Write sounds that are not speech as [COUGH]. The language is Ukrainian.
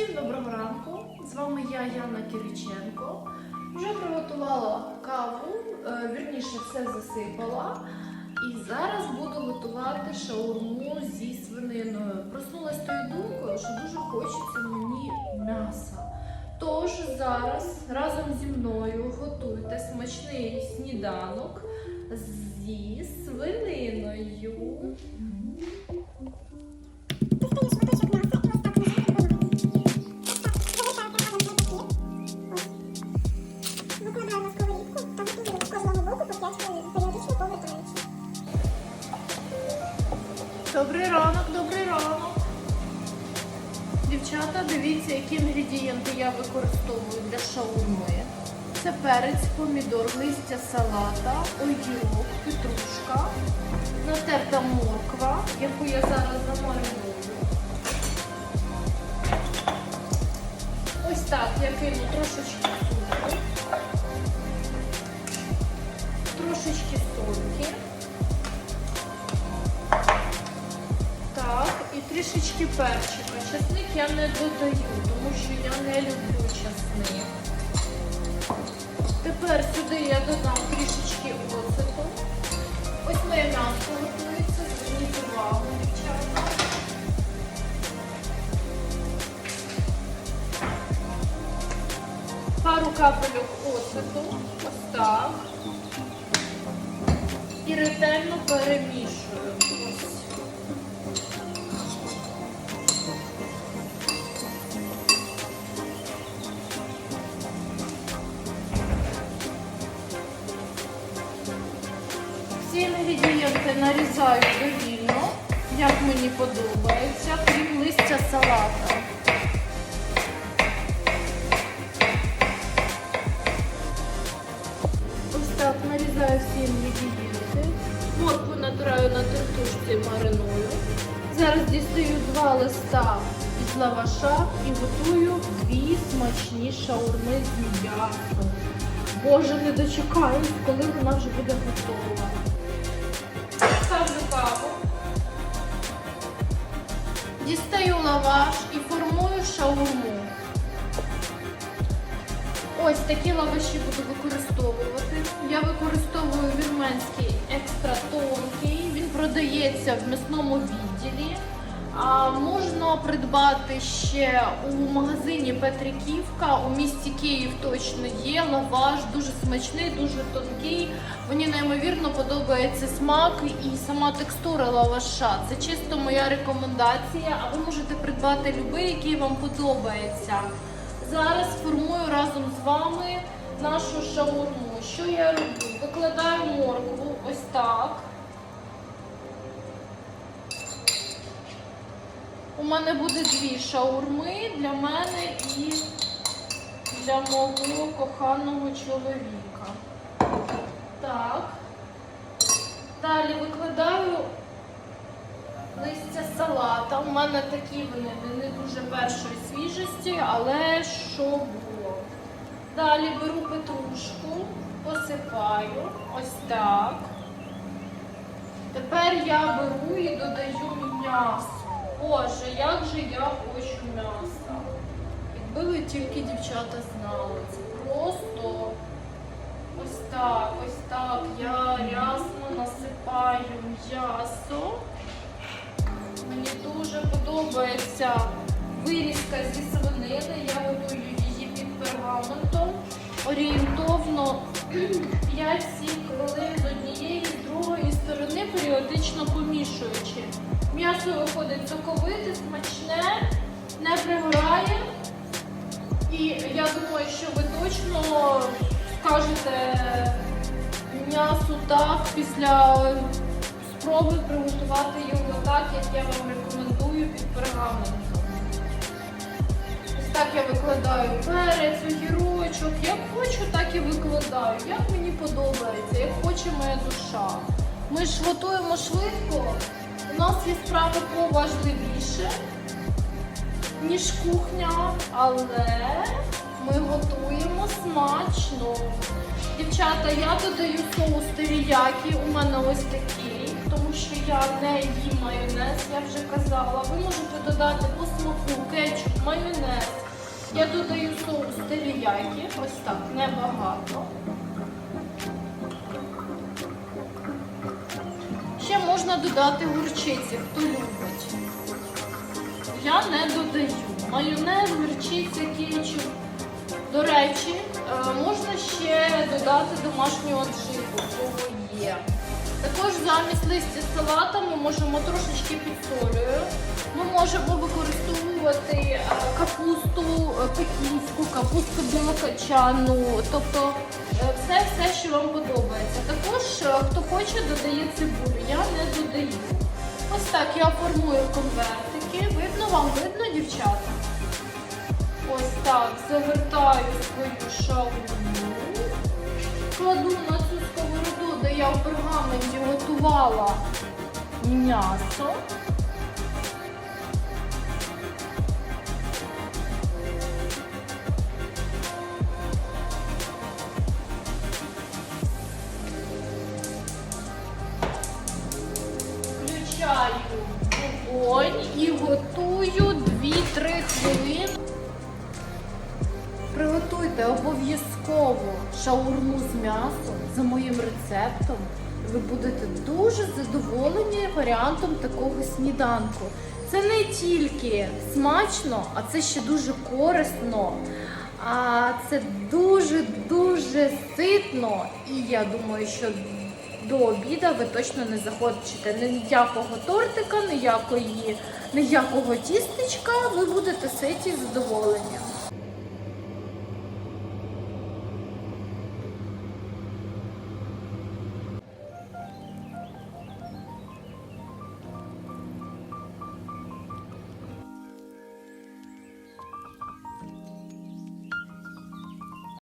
Всім доброго ранку! З вами я, Яна Кириченко. Вже приготувала каву, е, вірніше все засипала. І зараз буду готувати шаурму зі свининою. Проснулася тою думкою, що дуже хочеться мені м'яса. Тож зараз разом зі мною готуйте смачний сніданок зі свининою. Добрий ранок, добрий ранок. Дівчата, дивіться, які інгредієнти я використовую для шаурми. Це перець, помідор, листя салата, огірок, петрушка, натерта морква, яку я зараз замариную. Ось так я кину трошечки цукру, трошечки сольки. Трішечки перчика. Часник я не додаю, тому що я не люблю часник. Тепер сюди я додам трішечки оцету. Ось моє м'ясо готується, зверніть увагу, дівчата. Пару капельок оцету, ось так. І ретельно перемішую. Інгредієнти нарізаю довільно, як мені подобається, крім листя салата. Ось так нарізаю всі інгредієнти. Моркву натираю на тертушці мариную. Зараз дістаю два листа із лаваша і готую дві смачні шаурми з м'ясом. Боже, не дочекаюсь, коли вона вже буде готова. Дістаю лаваш і формую шаурму. Ось такі лаваші буду використовувати. Я використовую вірменський екстра тонкий. Він продається в м'ясному відділі. А можна придбати ще у магазині Петриківка. У місті Київ точно є. Лаваш дуже смачний, дуже тонкий. Мені неймовірно подобається смак і сама текстура лаваша. Це чисто моя рекомендація. А ви можете придбати будь-який, який вам подобається. Зараз формую разом з вами нашу шаурму. Що я роблю? Викладаю моркву ось так. У мене буде дві шаурми для мене і для мого коханого чоловіка. Так. Далі викладаю листя салата. У мене такі вони не дуже першої свіжості, але що було. Далі беру петрушку, посипаю ось так. Тепер я беру і додаю м'ясо. Боже, як же я хочу м'яса. Якби ви тільки дівчата знали, це просто ось так, ось так. Я рясно насипаю м'ясо. Мені дуже подобається вирізка зі свинини. Я готую її під пергаментом. Орієнтовно [CLEARS THROAT] 5-7 хвилин з однієї, з другої сторони, періодично помішуючи. М'ясо виходить соковите, смачне, не пригорає. І я думаю, що ви точно скажете м'ясу так після спроби приготувати його так, як я вам рекомендую під пергаментом. Ось так я викладаю перець, огірочок. Як хочу, так і викладаю. Як мені подобається, як хоче моя душа. Ми ж готуємо швидко. У нас є справи поважливіше, ніж кухня, але ми готуємо смачно. Дівчата, я додаю соус теріякі, у мене ось такий. тому що я не їм майонез, я вже казала. Ви можете додати по смаку кетчуп, майонез. Я додаю соус теріякі, ось так, небагато. Можна додати гурчиці, хто любить. Я не додаю. Майонез, гурчиця, кетчуп. До речі, е, можна ще додати домашню аджику, кого є. Також замість листя салата ми можемо трошечки підсолюю. Ми можемо використовувати е, капусту е, пекінську, капусту білокачану, тобто все, все, що вам подобається. Також, е, хто хоче, додає цибулю. Я не додаю. Ось так я формую конвертики. Видно вам, видно, дівчата? Ось так завертаю свою шаурму. Кладу на цю де я в пергаменті готувала м'ясо. Включаю вогонь і готую 2-3 хвилини. Приготуйте обов'язково шаурму з м'ясом за моїм рецептом. Ви будете дуже задоволені варіантом такого сніданку. Це не тільки смачно, а це ще дуже корисно. А це дуже-дуже ситно. І я думаю, що до обіда ви точно не захочете ніякого тортика, ніякої, ніякого тістечка. Ви будете ситі з задоволенням.